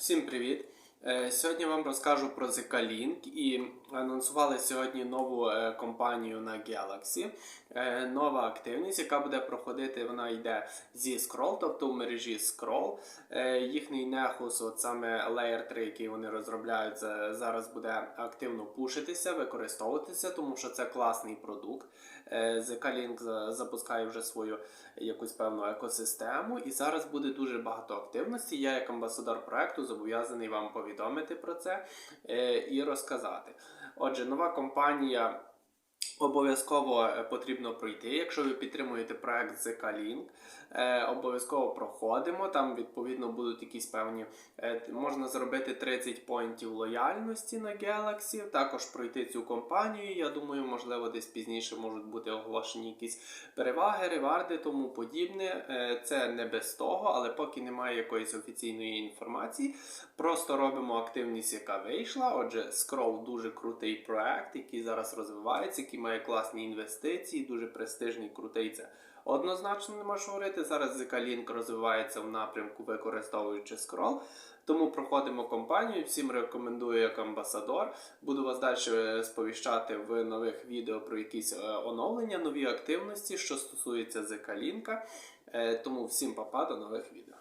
Всім привіт! Е, Сьогодні вам розкажу про ZK-Link і анонсували сьогодні нову е, компанію на Galaxy. Е, Нова активність, яка буде проходити, вона йде зі Scroll, тобто в мережі Scroll. Їхній Nexus, от саме Layer 3, який вони розробляють, зараз буде активно пушитися, використовуватися, тому що це класний продукт. Е, ZK-Link запускає вже свою якусь певну екосистему, і зараз буде дуже багато активності. Я, як амбасадор проекту, зобов'язаний вам повідомити про це е, і розказати. Отже, нова компанія. Обов'язково е, потрібно пройти, якщо ви підтримуєте проект ZK Link, е, обов'язково проходимо. Там відповідно будуть якісь певні. е, можна зробити 30 поінтів лояльності на Galaxy, також пройти цю компанію. Я думаю, можливо, десь пізніше можуть бути оголошені якісь переваги, реварди, тому подібне. Це не без того, але поки немає якоїсь офіційної інформації. Просто робимо активність, яка вийшла. Отже, Scroll дуже крутий проект, який зараз розвивається, який має класні інвестиції, дуже престижний, крутий. Це однозначно не можу говорити. Зараз ZK-Link розвивається в напрямку, використовуючи Scroll. Тому проходимо компанію. Всім рекомендую як амбасадор. Буду вас далі сповіщати в нових відео про якісь е, оновлення, нові активності, що стосується ZK-Link. Е, Тому всім папа, до нових відео.